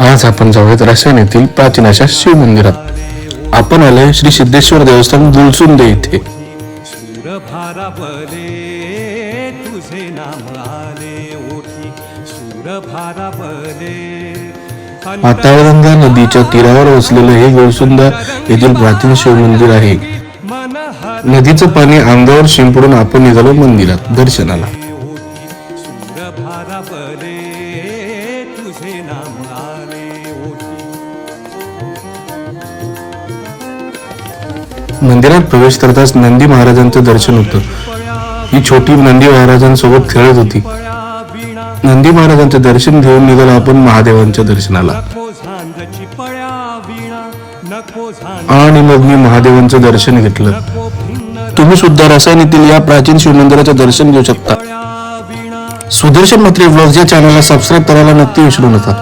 आज आपण जाऊयात रसायन येथील प्राचीन अशा शिव मंदिरात आपण आलोय श्री सिद्धेश्वर देवस्थान दुलसुंदे इथे. सूरभारा बले तुझे नाम आले ओठी सूरभारा बले पाताळगंगा नदीच्या तीरावर वसलेलं हे गुळसुंदा येथील प्राचीन शिव मंदिर आहे नदीचं पाणी अंगावर शिंपडून आपण निघालो मंदिरात दर्शनाला. तुझे नाम आले मंदिरात प्रवेश करताच नंदी महाराजांचं दर्शन होतं. ही छोटी नंदी महाराजांसोबत खेळत होती. नंदी महाराजांचं दर्शन घेऊन निघालो आपण महादेवांच्या दर्शनाला. आणि मग मी महादेवांचं दर्शन घेतलं. तुम्ही सुद्धा रसायनीतील या प्राचीन शिवमंदिराचं दर्शन घेऊ शकता. सुदर्शन मात्रे ब्लॉग या चॅनलला सबस्क्राईब करायला नक्की विसरू नका.